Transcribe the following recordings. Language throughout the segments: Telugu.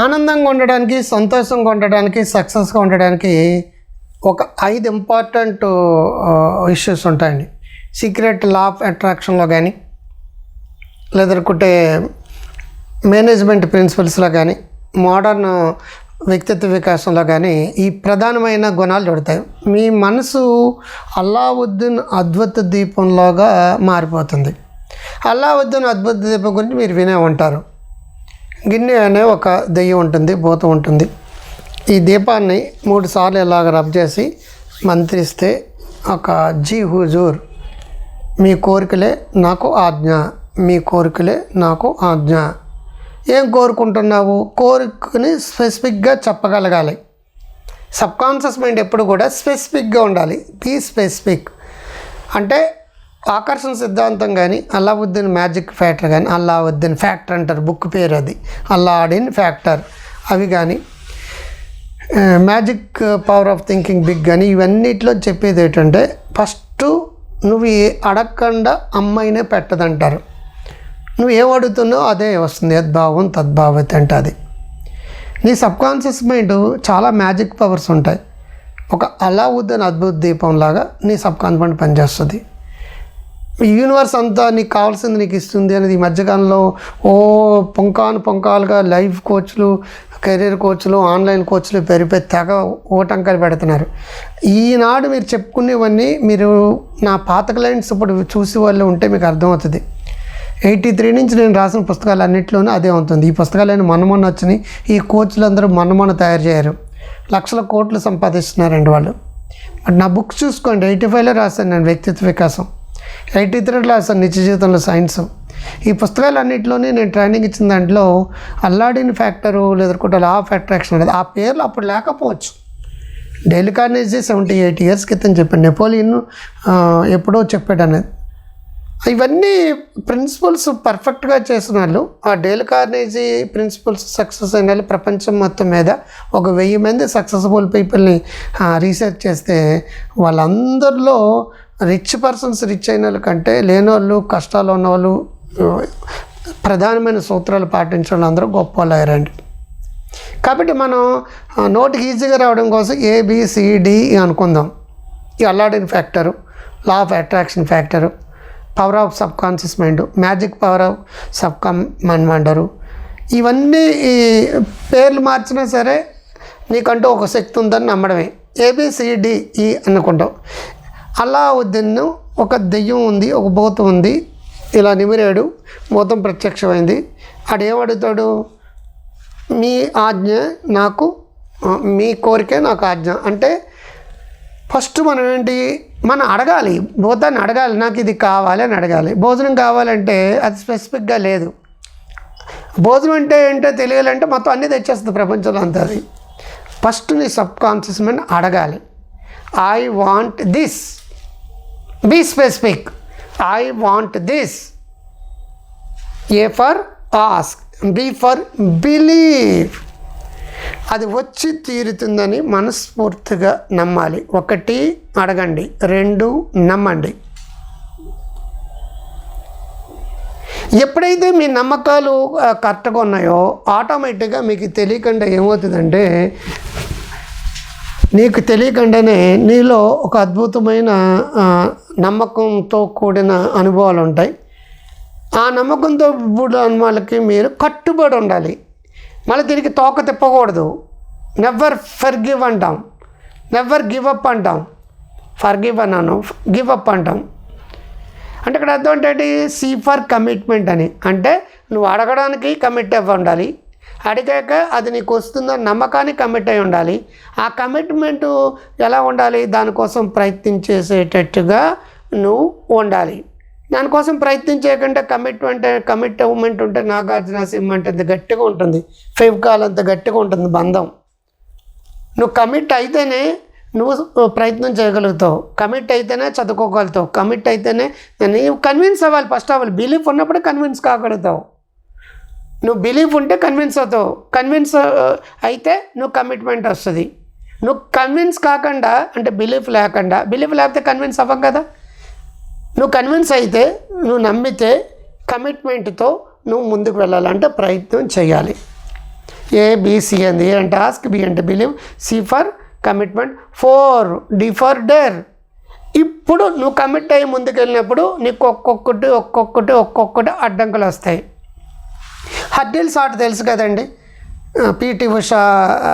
ఆనందంగా ఉండడానికి సంతోషంగా ఉండడానికి సక్సెస్గా ఉండడానికి ఒక ఐదు ఇంపార్టెంట్ ఇష్యూస్ ఉంటాయండి. సీక్రెట్ లా ఆఫ్ అట్రాక్షన్లో కానీ లేదనుకుంటే మేనేజ్మెంట్ ప్రిన్సిపల్స్లో కానీ మోడర్న్ వ్యక్తిత్వ వికాసంలో కానీ ఈ ప్రధానమైన గుణాలు దొరుకుతాయి. మీ మనసు అల్లావుద్దీన్ అద్భుత దీపంలోగా మారిపోతుంది. అల్లావుద్దీన్ అద్భుత దీపం గురించి మీరు వినే ఉంటారు. గిన్నె అనే ఒక దెయ్యం ఉంటుంది భూతం ఉంటుంది. ఈ దీపాన్ని మూడు సార్లు ఇలాగ రబ్ చేసి మంత్రిస్తే ఒక జీ హుజూర్ మీ కోరికలే నాకు ఆజ్ఞ మీ కోరికలే నాకు ఆజ్ఞ. ఏం కోరుకుంటున్నావు? కోరికని స్పెసిఫిక్గా చెప్పగలగాలి. సబ్కాన్షియస్ మైండ్ ఎప్పుడు కూడా స్పెసిఫిక్గా ఉండాలి. Be specific. అంటే ఆకర్షణ సిద్ధాంతం కానీ అల్లావుద్దీన్ మ్యాజిక్ ఫ్యాక్టర్ కానీ అల్లావుద్దీన్ ఫ్యాక్టర్ అంటారు బుక్ పేరు అది. Aladdin factor. అవి కానీ magic power of thinking big కానీ ఇవన్నిటిలో చెప్పేది ఏంటంటే ఫస్ట్ నువ్వు ఏ అడగకుండా అమ్మాయినే పెట్టదంటారు. నువ్వు ఏం అడుగుతున్నావు అదే వస్తుంది యద్భావం తద్భావతి అంటే అది. నీ సబ్కాన్షియస్ మైండ్ చాలా మ్యాజిక్ పవర్స్ ఉంటాయి. ఒక అలావుద్దీన్ అద్భుత దీపంలాగా నీ సబ్కాన్షియస్ మైండ్ పనిచేస్తుంది. యూనివర్స్ అంతా నీకు కావాల్సింది నీకు ఇస్తుంది అనేది ఈ మధ్యకాలంలో ఓ పొంకాను పొంకాలుగా లైఫ్ కోచ్లు కెరీర్ కోచ్లు ఆన్లైన్ కోచ్లు పెరిపోయి తెగ ఓటంకాలు పెడుతున్నారు. ఈనాడు మీరు చెప్పుకునేవన్నీ మీరు నా పాత క్లయింట్స్ ఇప్పుడు చూసి వాళ్ళు ఉంటే మీకు అర్థమవుతుంది. ఎయిటీ త్రీ నుంచి నేను రాసిన పుస్తకాలు అన్నింటిలోనూ అదే ఉంటుంది. ఈ పుస్తకాలు మొన్న మొన్న వచ్చినాయి. ఈ కోచ్లు అందరూ మొన్న మొన్న తయారు చేయరు. లక్షల కోట్లు సంపాదిస్తున్నారండి వాళ్ళు. బట్ నా బుక్స్ చూసుకోండి. ఎయిటీ ఫైవ్లో రాశాను నేను వ్యక్తిత్వ వికాసం. ఎయిటీ త్రీ క్లాస్ నిత్య జీవితంలో సైన్స్. ఈ పుస్తకాలన్నింటిలోనే నేను ట్రైనింగ్ ఇచ్చిన దాంట్లో అల్లాడిన్ ఫ్యాక్టరు లేదనుకుంటే లా ఆఫ్ అట్రాక్షన్ అనేది ఆ పేర్లు అప్పుడు లేకపోవచ్చు. Dale Carnegie seventy eight years క్రితం చెప్పాను నెపోలియన్ ఎప్పుడో చెప్పాడు అనేది. ఇవన్నీ ప్రిన్సిపల్స్ పర్ఫెక్ట్గా చేసిన వాళ్ళు ఆ డేల్ కార్నేజీ ప్రిన్సిపల్స్ సక్సెస్ అయిన వాళ్ళు ప్రపంచం మొత్తం మీద ఒక వెయ్యి మంది సక్సెస్ఫుల్ పీపుల్ని రీసెర్చ్ చేస్తే వాళ్ళందరిలో రిచ్ పర్సన్స్ రిచ్ అయిన వాళ్ళ కంటే లేని వాళ్ళు కష్టాలు ఉన్న వాళ్ళు ప్రధానమైన సూత్రాలు పాటించిన అందరూ గొప్ప వాళ్ళు అయ్యారండి. కాబట్టి మనం నోటికి ఈజీగా రావడం కోసం ఏబిసిడి అనుకుందాం. ఈ Aladdin factor law of attraction factor power of subconscious mind magic power of sub come man wonder ఇవన్నీ ఈ పేర్లు మార్చినా సరే నీకంటూ ఒక శక్తి ఉందని నమ్మడమే. ఏబిసిడిఈ e అనుకుంటాం. అల్లావుద్దీన్ ఒక దెయ్యం ఉంది ఒక భూతం ఉంది. ఇలా నిమిరాడు భూతం ప్రత్యక్షమైంది. ఆడు ఏమడుగుతాడు? మీ ఆజ్ఞ నాకు మీ కోరికే నాకు ఆజ్ఞ. అంటే ఫస్ట్ మనం ఏంటి? మనం అడగాలి. భూతాన్ని అడగాలి. నాకు ఇది కావాలి అని అడగాలి. భోజనం కావాలంటే అది స్పెసిఫిక్గా లేదు. భోజనం అంటే ఏంటో తెలియాలంటే మొత్తం అన్నీ తెచ్చేస్తుంది ప్రపంచంలో అంతా అది. ఫస్ట్ నీ సబ్ కాన్షియస్ మైండ్ అడగాలి. I want this. Be specific I want this A for ask B for believe అది వచ్చి తీరుతుందని మనస్ఫూర్తిగా నమ్మాలి. ఒకటి అడగండి. రెండు నమ్మండి. ఎప్పుడైతే మీ నమ్మకాలు కరెక్ట్గా ఉన్నాయో ఆటోమేటిక్గా మీకు తెలియకుండా ఏమవుతుందంటే నీకు తెలియకుండానే నీలో ఒక అద్భుతమైన నమ్మకంతో కూడిన అనుభవాలు ఉంటాయి ఆ నమ్మకంతో ఇప్పుడు వాళ్ళకి మీరు కట్టుబడి ఉండాలి. మళ్ళీ తిరిగి తోక తిప్పకూడదు. నెవర్ ఫర్ గివ్ అంటాం. నెవర్ గివ్ అప్ అంటాం. ఫర్ గివ్ అన్నాను. గివ్ అప్ అంటాం. అంటే ఇక్కడ అర్థం ఏంటంటే సీ ఫర్ కమిట్మెంట్ అని. అంటే నువ్వు అడగడానికి కమిట్ అవ్వ ఉండాలి అడిగాక అది నీకు వస్తుందో నమ్మకానికి కమిట్ అయి ఉండాలి. ఆ కమిట్మెంటు ఎలా ఉండాలి? దానికోసం ప్రయత్నించేసేటట్టుగా నువ్వు ఉండాలి. దానికోసం ప్రయత్నించేయకంటే కమిట్మెంట్ కమిట్ ఉంటే నాగార్జున సింహ అంటే అంత గట్టిగా ఉంటుంది. ఫెవికాల్ అంత గట్టిగా ఉంటుంది బంధం. నువ్వు కమిట్ అయితేనే నువ్వు ప్రయత్నం చేయగలుగుతావు. కమిట్ అయితేనే చదువుకోగలుగుతావు. కమిట్ అయితేనే నీవు కన్విన్స్ అవ్వాలి. ఫస్ట్ అవ్వాలి బిలీఫ్ ఉన్నప్పుడే కన్విన్స్ కాగలుగుతావు. నువ్వు బిలీఫ్ ఉంటే కన్విన్స్ అవుతావు. కన్విన్స్ అయితే నువ్వు కమిట్మెంట్ వస్తుంది. నువ్వు కన్విన్స్ కాకుండా అంటే బిలీఫ్ లేకుండా బిలీఫ్ లేకపోతే కన్విన్స్ అవ్వం కదా. నువ్వు కన్విన్స్ అయితే నువ్వు నమ్మితే కమిట్మెంట్తో నువ్వు ముందుకు వెళ్ళాలంటే ప్రయత్నం చేయాలి. ఏ బీసీ అంది ఏ అంటే ఆస్క్ బి అంటే believe C for commitment for D for dare ఇప్పుడు నువ్వు కమిట్ అయ్యి ముందుకు వెళ్ళినప్పుడు నీకు ఒక్కొక్కటి ఒక్కొక్కటి ఒక్కొక్కటి అడ్డంకులు వస్తాయి. హడ్డిల్స్ ఆట తెలుసు కదండి. పీటీ ఉష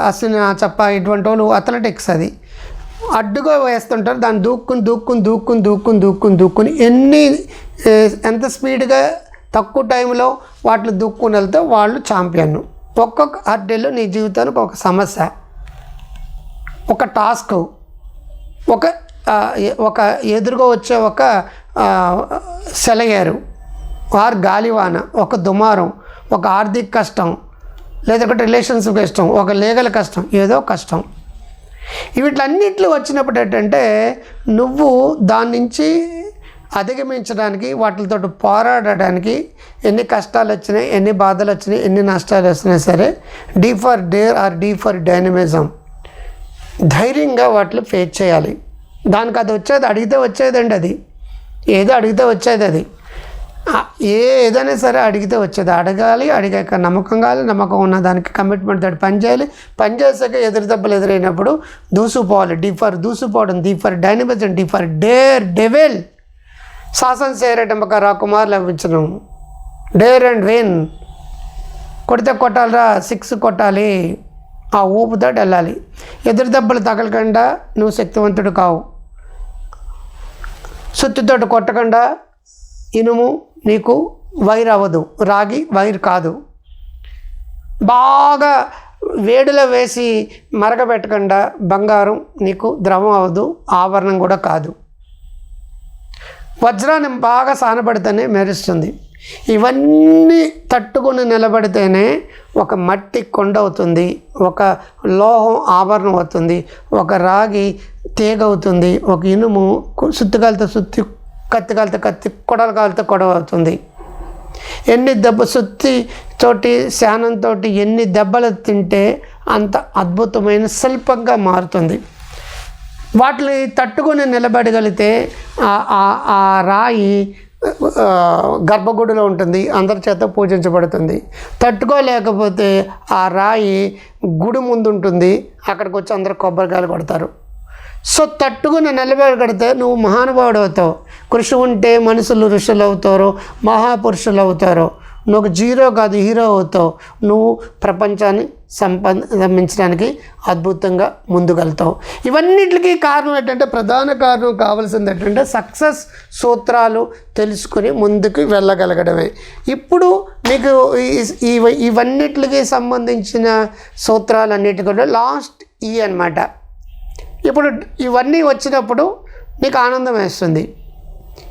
అశ్విన చప్ప ఇటువంటి వాళ్ళు అథ్లెటిక్స్ అది. అడ్డుగా వేస్తుంటారు దాన్ని దూక్కుని దూక్కుని దూక్కుని దూక్కుని దూక్కుని దూక్కుని ఎన్ని ఎంత స్పీడ్గా తక్కువ టైంలో వాటిని దూక్కుని వెళ్తే వాళ్ళు ఛాంపియన్ ఒక్కొక్క హడ్డీలో నీ జీవితానికి ఒక సమస్య. ఒక టాస్క్ ఒక ఒక ఎదురుగా వచ్చే ఒక సెలయారు సెలయేరు. ఆర్ గాలివాన ఒక దుమారం. ఒక ఆర్థిక కష్టం లేదా ఒక రిలేషన్షిప్ కష్టం ఒక లీగల్ కష్టం ఏదో కష్టం. వీటిలన్నింటిలో వచ్చినప్పుడు ఏంటంటే నువ్వు దాని నుంచి అధిగమించడానికి వాటితో పోరాడడానికి ఎన్ని కష్టాలు వచ్చినాయి ఎన్ని బాధలు వచ్చినాయి ఎన్ని నష్టాలు వచ్చినాయి సరే D for dare or D for dynamism ధైర్యంగా వాటిని ఫేస్ చేయాలి. దానికి అది వచ్చేది అడిగితే వచ్చేదండి అది. ఏదో అడిగితే వచ్చేది అది. ఏ ఏదైనా సరే అడిగితే వచ్చేది. అడగాలి అడిగాక నమ్మకం కావాలి నమ్మకం ఉన్న దానికి కమిట్మెంట్ తోటి పని చేయాలి. పని ఎదురు దెబ్బలు ఎదురైనప్పుడు దూసుకుపోవాలి. D for దూసుకుపోవడం D for dynamism D for dare devil శాసన చేరేటంబక రాకుమార్ లభించడం డేర్ అండ్ విన్ కొడితే కొట్టాలిరా సిక్స్ కొట్టాలి. ఆ ఊపుతో వెళ్ళాలి. ఎదురు దెబ్బలు తగలకుండా నువ్వు శక్తివంతుడు కావు. సుత్తితోటి కొట్టకుండా ఇనుము నీకు వైర్ అవ్వదు. రాగి వైర్ కాదు. బాగా వేడిలో వేసి మరగబెట్టకుండా బంగారం నీకు ద్రవం అవ్వదు. ఆభరణం కూడా కాదు. వజ్రాన్ని బాగా సానబడితేనే మెరుస్తుంది. ఇవన్నీ తట్టుకుని నిలబడితేనే ఒక మట్టి కొండ అవుతుంది. ఒక లోహం ఆభరణం అవుతుంది. ఒక రాగి తీగ అవుతుంది. ఒక ఇనుము కు- సుత్తికాలతో సుత్తి కత్తి కాలితే కత్తి కొడలు కాలితే కొడవ అవుతుంది. ఎన్ని దెబ్బ సుత్తి తోటి శానంతో ఎన్ని దెబ్బలు తింటే అంత అద్భుతమైన శిల్పంగా మారుతుంది. వాటిని తట్టుకొని నిలబడగలిగితే ఆ- ఆ- రాయి గర్భగుడిలో ఉంటుంది అందరి చేత పూజించబడుతుంది. తట్టుకోలేకపోతే ఆ రాయి గుడి ముందు ఉంటుంది అక్కడికి వచ్చి అందరు కొబ్బరికాయలు కొడతారు. సో తట్టుకుని నిలబెడగడితే నువ్వు మహానుభావుడు అవుతావు. కృషి ఉంటే మనుషులు ఋషులు అవుతారు మహాపురుషులు అవుతారు. నువ్వు జీరో కాదు హీరో అవుతావు. నువ్వు ప్రపంచాన్ని సంపాదించడానికి అద్భుతంగా ముందుకెళ్తావు. ఇవన్నిటికీ కారణం ఏంటంటే ప్రధాన కారణం కావాల్సింది ఏంటంటే సక్సెస్ సూత్రాలు తెలుసుకుని ముందుకు వెళ్ళగలగడమే. ఇప్పుడు మీకు ఇవన్నిటికి సంబంధించిన సూత్రాలన్నిటి కూడా లాస్ట్ ఈ అన్నమాట. ఇప్పుడు ఇవన్నీ వచ్చినప్పుడు నీకు ఆనందం వేస్తుంది.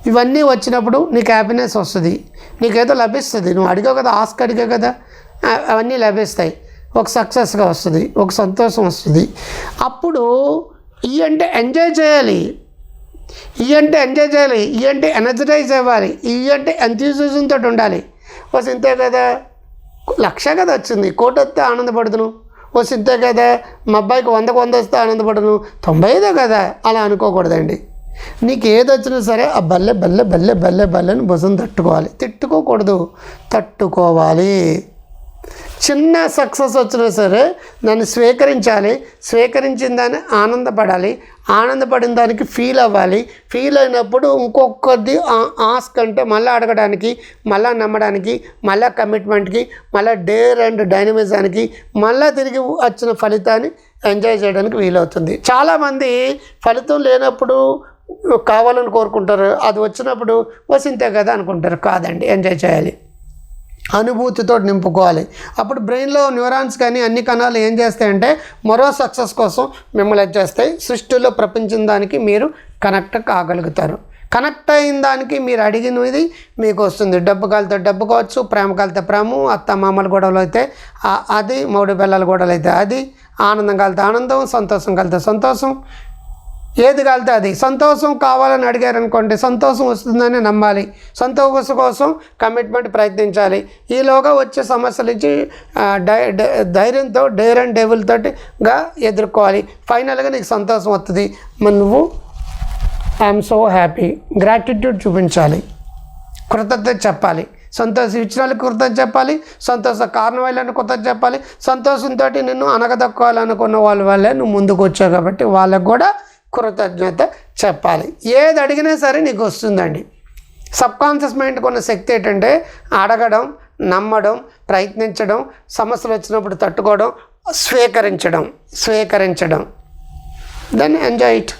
ఇవన్నీ వచ్చినప్పుడు నీకు హ్యాపీనెస్ వస్తుంది. నీకేదో లభిస్తుంది. నువ్వు అడిగావు కదా ఆస్క్ అడిగావు కదా అవన్నీ లభిస్తాయి. ఒక సక్సెస్గా వస్తుంది ఒక సంతోషం వస్తుంది. అప్పుడు ఈ అంటే ఎంజాయ్ చేయాలి. ఈ అంటే ఎంజాయ్ చేయాలి. ఈ అంటే ఎనర్జటైజ్ అవ్వాలి. ఈ అంటే ఎంతూజిజంతో ఉండాలి. ఓ కదా. లక్ష కదా వచ్చింది. కోటి వస్తే ఆనందపడుతును ఓ కదా మా అబ్బాయికి వందకు వంద వస్తే ఆనందపడను తొంభై ఐదో కదా అలా అనుకోకూడదండి. నీకు ఏది వచ్చినా సరే ఆ బల్లె బల్లె బల్లె బల్లె బల్లెని భుజం తట్టుకోవాలి. తిట్టుకోకూడదు తట్టుకోవాలి. చిన్న సక్సెస్ వచ్చినా సరే దాన్ని స్వీకరించాలి. స్వీకరించిన దాన్ని ఆనందపడాలి. ఆనందపడిన దానికి ఫీల్ అవ్వాలి. ఫీల్ అయినప్పుడు ఇంకొకది ఆస్క్ అంటే మళ్ళీ అడగడానికి మళ్ళీ నమ్మడానికి మళ్ళీ కమిట్మెంట్కి మళ్ళీ డేర్ అండ్ డైనమిజానికి మళ్ళీ తిరిగి వచ్చిన ఫలితాన్ని ఎంజాయ్ చేయడానికి వీలవుతుంది చాలామంది ఫలితం లేనప్పుడు కావాలని కోరుకుంటారు. అది వచ్చినప్పుడు వసింతే కదా అనుకుంటారు. కాదండి ఎంజాయ్ చేయాలి. అనుభూతితో నింపుకోవాలి. అప్పుడు బ్రెయిన్లో న్యూరాన్స్ కానీ అన్ని కణాలు ఏం చేస్తాయంటే మరో సక్సెస్ కోసం మిమ్మల్ని చేస్తాయి. సృష్టిలో ప్రపంచం దానికి మీరు కనెక్ట్ కాగలుగుతారు. కనెక్ట్ అయిన దానికి మీరు అడిగినది మీకు వస్తుంది. డబ్బు కాలితే డబ్బు కావచ్చు ప్రేమ కాలితే ప్రేమ అత్త మామల గొడవలు అయితే అది మౌడి పిల్లల గొడవలు అయితే అది ఆనందం కలితే ఆనందం సంతోషం కలితే సంతోషం ఏది కలితే అది. సంతోషం కావాలని అడిగారనుకోండి సంతోషం వస్తుందని నమ్మాలి. సంతోషం కోసం కమిట్మెంట్ ప్రయత్నించాలి. ఈలోగా వచ్చే సమస్యల నుంచి డై ధైర్యంతో డేర్ అండ్ డేబుల్ తోటిగా ఎదుర్కోవాలి. ఫైనల్గా నీకు సంతోషం వస్తుంది నువ్వు ఐఎమ్ సో హ్యాపీ. గ్రాటిట్యూడ్ చూపించాలి. కృతజ్ఞత చెప్పాలి. సంతోష ఇచ్చిన వాళ్ళకి కృతజ్ఞత చెప్పాలి. సంతోష కారణమైన కృతజ్ఞత చెప్పాలి. సంతోషంతో నిన్ను అనగదక్కోవాలనుకున్న వాళ్ళ వల్లే నువ్వు ముందుకు వచ్చావు కాబట్టి వాళ్ళకు కూడా కృతజ్ఞత చెప్పాలి. ఏది అడిగినా సరే నీకు వస్తుందండి. సబ్కాన్షియస్ మైండ్కి ఉన్న శక్తి ఏంటంటే అడగడం నమ్మడం ప్రయత్నించడం సమస్యలు వచ్చినప్పుడు తట్టుకోవడం స్వీకరించడం స్వీకరించడం. దెన్ ఎంజాయ్ ఇట్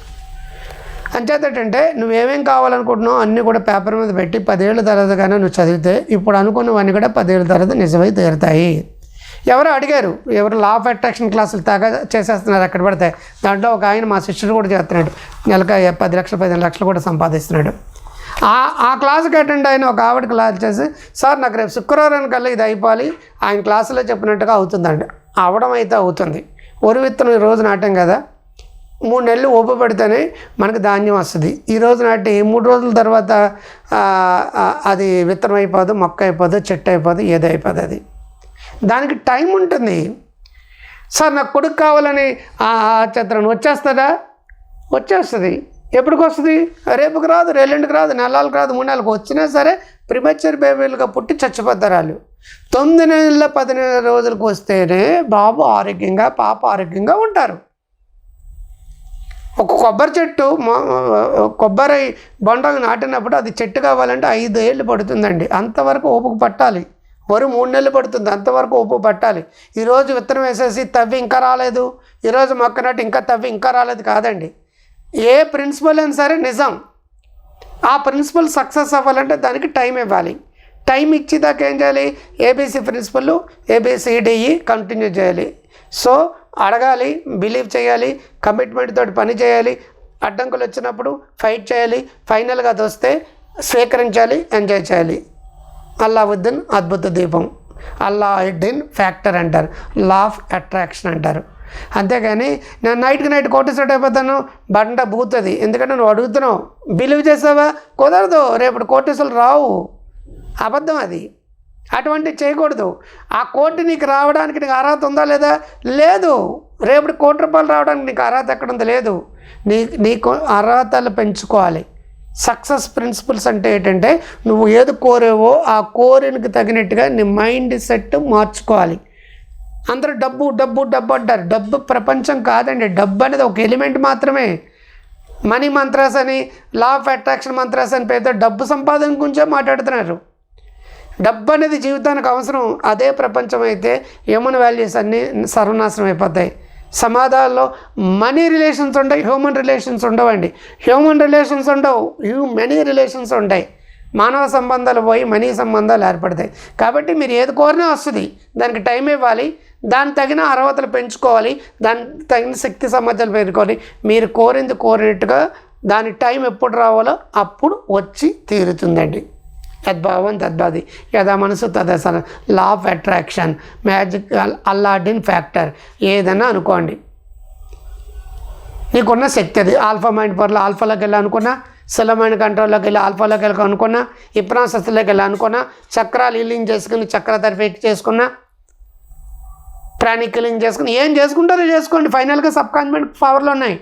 అంచేత ఏంటంటే నువ్వేమేం కావాలనుకుంటున్నావు అన్నీ కూడా పేపర్ మీద పెట్టి పదేళ్ళ తర్వాత కానీ నువ్వు చదివితే ఇప్పుడు అనుకున్నవన్నీ కూడా పదేళ్ళ తర్వాత నిజమై తీరుతాయి. ఎవరు అడిగారు ఎవరు లా ఆఫ్ అట్రాక్షన్ క్లాసులు తాగా చేసేస్తున్నారు అక్కడ పడితే. దాంట్లో ఒక ఆయన మా శిష్యుడు కూడా చేస్తున్నాడు. నెలక పది లక్షలు పదిహేను లక్షలు కూడా సంపాదిస్తున్నాడు. ఆ ఆ క్లాస్కి అటెండ్ అయిన ఒక ఆవిడ క్లాస్ చేసి సార్ నాకు రేపు శుక్రవారం కల్లా ఇది అయిపోవాలి. ఆయన క్లాసులో చెప్పినట్టుగా అవుతుందండి అవడం అయితే అవుతుంది. ఒరి విత్తనం రోజు నాటాం కదా. మూడు నెలలు ఓపు పెడితేనే మనకు ధాన్యం వస్తుంది. ఈ రోజు నాటి మూడు రోజుల తర్వాత అది విత్తనం అయిపోదు మొక్క అయిపోదు చెట్టు అయిపోదు ఏదో అయిపోదు అది. దానికి టైం ఉంటుంది. సార్ నాకు కొడుకు కావాలని ఆ చిత్రం వచ్చేస్తుందా? వచ్చేస్తుంది. ఎప్పటికి వస్తుంది? రేపుకి రాదు రెల్లుండికి రాదు నెలలకు రాదు మూడు నెలలకు వచ్చినా సరే ప్రిమచ్చర్ బేబీలుగా పుట్టి చచ్చిపోతారు వాళ్ళు. తొమ్మిది నెలల పది నెలల రోజులకు వస్తేనే బాబు ఆరోగ్యంగా పాప ఆరోగ్యంగా ఉంటారు. ఒక కొబ్బరి చెట్టు కొబ్బరి బొండకు నాటినప్పుడు అది చెట్టు కావాలంటే ఐదు ఏళ్ళు పడుతుందండి. అంతవరకు ఓపుకు పట్టాలి. వరి మూడు నెలలు పడుతుంది అంతవరకు ఉప్పు పట్టాలి. ఈరోజు విత్తనం వేసేసి తవ్వి ఇంకా రాలేదు. ఈరోజు మొక్క ఇంకా తవ్వి ఇంకా రాలేదు కాదండి. ఏ ప్రిన్సిపల్ అయినా సరే నిజం. ఆ ప్రిన్సిపల్ సక్సెస్ అవ్వాలంటే దానికి టైం ఇవ్వాలి. టైం ఇచ్చేదాకా ఏం చేయాలి? ఏబీసీ ప్రిన్సిపల్ ఏబీసీడీఈ కంటిన్యూ చేయాలి. సో అడగాలి బిలీవ్ చేయాలి కమిట్మెంట్ తోటి పని చేయాలి. అడ్డంకులు వచ్చినప్పుడు ఫైట్ చేయాలి. ఫైనల్గా అది వస్తే స్వీకరించాలి ఎంజాయ్ చేయాలి. అల్లావుద్దీన్ అద్భుత దీపం. అల్లావుద్దీన్ ఫ్యాక్టర్ అంటారు. లా ఆఫ్ అట్రాక్షన్ అంటారు. అంతేగాని నేను నైట్కి నైట్ కోటేశ్వరుడు అయిపోతాను బండ బూతుంది. ఎందుకంటే నువ్వు అడుగుతున్నావు బిలీవ్ చేసావా కుదరదు. రేపు కోటేశ్వరులు రావు. అబద్ధం అది. అటువంటి చేయకూడదు. ఆ కోటి నీకు రావడానికి నీకు అర్హత ఉందా లేదా? లేదు. రేపు కోటి రూపాయలు రావడానికి నీకు అర్హత ఎక్కడ ఉందో? లేదు. నీ నీకు అర్హతలు పెంచుకోవాలి. సక్సెస్ ప్రిన్సిపల్స్ అంటే ఏంటంటే నువ్వు ఏది కోరేవో ఆ కోరినకి తగినట్టుగా నీ మైండ్ సెట్ మార్చుకోవాలి. అందరూ డబ్బు డబ్బు డబ్బు అంటారు. డబ్బు ప్రపంచం కాదండి. డబ్బు అనేది ఒక ఎలిమెంట్ మాత్రమే. మనీ మంత్రాస్ అని లా ఆఫ్ అట్రాక్షన్ మంత్రాస్ అని పేరుతో డబ్బు సంపాదన గురించే మాట్లాడుతున్నారు. డబ్బు అనేది జీవితానికి అవసరం. అదే ప్రపంచం అయితే హ్యూమన్ వాల్యూస్ అన్నీ సర్వనాశనం అయిపోతాయి. సమాధాల్లో మనీ రిలేషన్స్ ఉంటాయి హ్యూమన్ రిలేషన్స్ ఉండవండి. హ్యూమన్ రిలేషన్స్ ఉండవు హ్యూ మనీ రిలేషన్స్ ఉంటాయి. మానవ సంబంధాలు పోయి మనీ సంబంధాలు ఏర్పడతాయి. కాబట్టి మీరు ఏది కోరినా వస్తుంది. దానికి టైం ఇవ్వాలి. దాని తగిన అర్హతలు పెంచుకోవాలి. దానికి తగిన శక్తి సామర్థ్యాలు పెంచుకోవాలి. మీరు కోరింది కోరినట్టుగా దాని టైం ఎప్పుడు రావాలో అప్పుడు వచ్చి తీరుతుందండి. యద్భావం తద్భాది యథా మనసు తదసన law of attraction magic Aladdin factor ఏదన్నా అనుకోండి. నీకున్న శక్తి అది. ఆల్ఫా మైండ్ పవర్లో ఆల్ఫాలోకి వెళ్ళి అనుకున్నా సెల మైండ్ కంట్రోల్లోకి వెళ్ళి ఆల్ఫాలోకి వెళ్ళి అనుకున్నా ఇప్రాసస్లోకి వెళ్ళి అనుకున్నా చక్రాలు హీలింగ్ చేసుకుని చక్ర థెరపీ చేసుకున్నా ప్రాణిక్ హీలింగ్ చేసుకుని ఏం చేసుకుంటారో చేసుకోండి. ఫైనల్గా సబ్ కాన్ఫిడెంట్ పవర్లు ఉన్నాయి.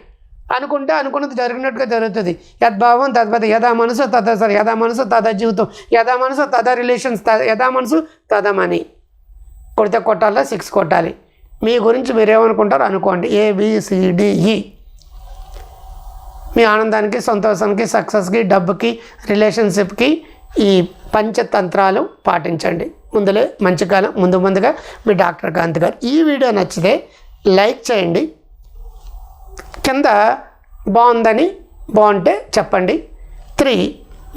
అనుకుంటే అనుకున్నది జరిగినట్టుగా జరుగుతుంది. యద్భావం తద్వత యథా మనసు తథ సరే యథా మనసు తథ జీవితం. యథా మనసు తథ రిలేషన్స్ యథా మనసు తథ మనీ. కొడితే కొట్టాలా సిక్స్ కొట్టాలి. మీ గురించి మీరేమనుకుంటారో అనుకోండి. ABCDE e. మీ ఆనందానికి సంతోషానికి సక్సెస్కి డబ్బుకి రిలేషన్షిప్కి ఈ పంచతంత్రాలు పాటించండి. ముందులే మంచి కాలం ముందు ముందుగా మీ డాక్టర్ కాంత్ గారు. ఈ వీడియో నచ్చితే లైక్ చేయండి. కింద బాగుందని బాగుంటే చెప్పండి. త్రీ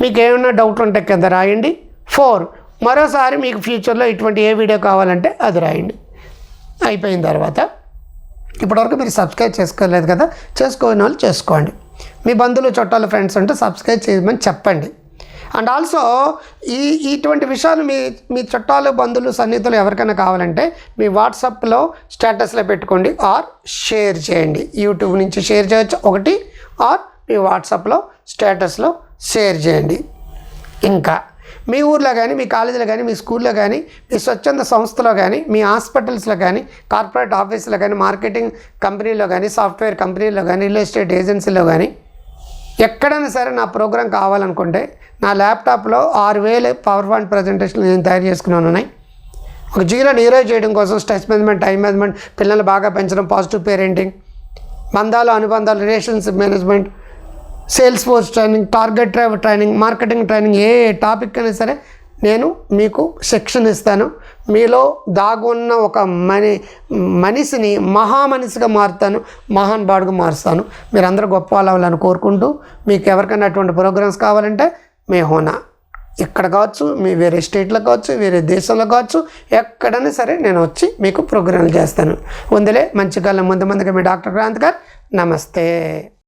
మీకు ఏమైనా డౌట్ ఉంటే కింద రాయండి. ఫోర్ మరోసారి మీకు ఫ్యూచర్లో ఇటువంటి ఏ వీడియో కావాలంటే అది రాయండి. అయిపోయిన తర్వాత ఇప్పటివరకు మీరు సబ్స్క్రైబ్ చేసుకోలేదు కదా చేసుకోని వాళ్ళు చేసుకోండి. మీ బంధువులు చుట్టాలు ఫ్రెండ్స్ ఉంటే సబ్స్క్రైబ్ చేయమని చెప్పండి. అండ్ ఆల్సో ఈ ఇటువంటి విషయాలు మీ మీ చుట్టాలు బంధువులు సన్నిహితులు ఎవరికైనా కావాలంటే మీ వాట్సాప్లో స్టేటస్లో పెట్టుకోండి ఆర్ షేర్ చేయండి. యూట్యూబ్ నుంచి షేర్ చేయొచ్చు ఒకటి ఆర్ మీ వాట్సాప్లో స్టేటస్లో షేర్ చేయండి. ఇంకా మీ ఊర్లో కానీ మీ కాలేజీలో కానీ మీ స్కూల్లో కానీ మీ స్వచ్ఛంద సంస్థలో కానీ మీ హాస్పిటల్స్లో కానీ కార్పొరేట్ ఆఫీసులో కానీ మార్కెటింగ్ కంపెనీలో కానీ సాఫ్ట్వేర్ కంపెనీలో కానీ రియల్ ఎస్టేట్ ఏజెన్సీలో కానీ ఎక్కడైనా సరే నా ప్రోగ్రాం కావాలనుకుంటే నా ల్యాప్టాప్లో ఆరు వేలు పవర్ పాయింట్ ప్రజెంటేషన్లు నేను తయారు చేసుకున్నాను ఉన్నాయి. ఒక జీరోని ఈరోజు చేయడం కోసం స్ట్రెస్ మేనేజ్మెంట్ టైం మేనేజ్మెంట్ పిల్లలు బాగా పెంచడం పాజిటివ్ పేరెంటింగ్ బంధాలు అనుబంధాలు relationship management sales force training target drive training marketing training ఏ టాపిక్ అయినా సరే నేను మీకు శిక్షణ ఇస్తాను. మీలో దాగున్న ఒక మని మనిషిని మహామనిషిగా మారుతాను మహాన్ బాడుగా మారుస్తాను. మీరందరూ గొప్ప వాళ్ళని అవ్వాలని కోరుకుంటూ మీకు ఎవరికైనా అటువంటి ప్రోగ్రామ్స్ కావాలంటే మీ హోనా. ఇక్కడ కావచ్చు మీ వేరే స్టేట్లో కావచ్చు వేరే దేశంలో కావచ్చు ఎక్కడైనా సరే నేను వచ్చి మీకు ప్రోగ్రాంలు చేస్తాను. ఉందిలే మంచి కాలం ముందు ముందుగా మీ డాక్టర్ క్రాంత్ గారు నమస్తే.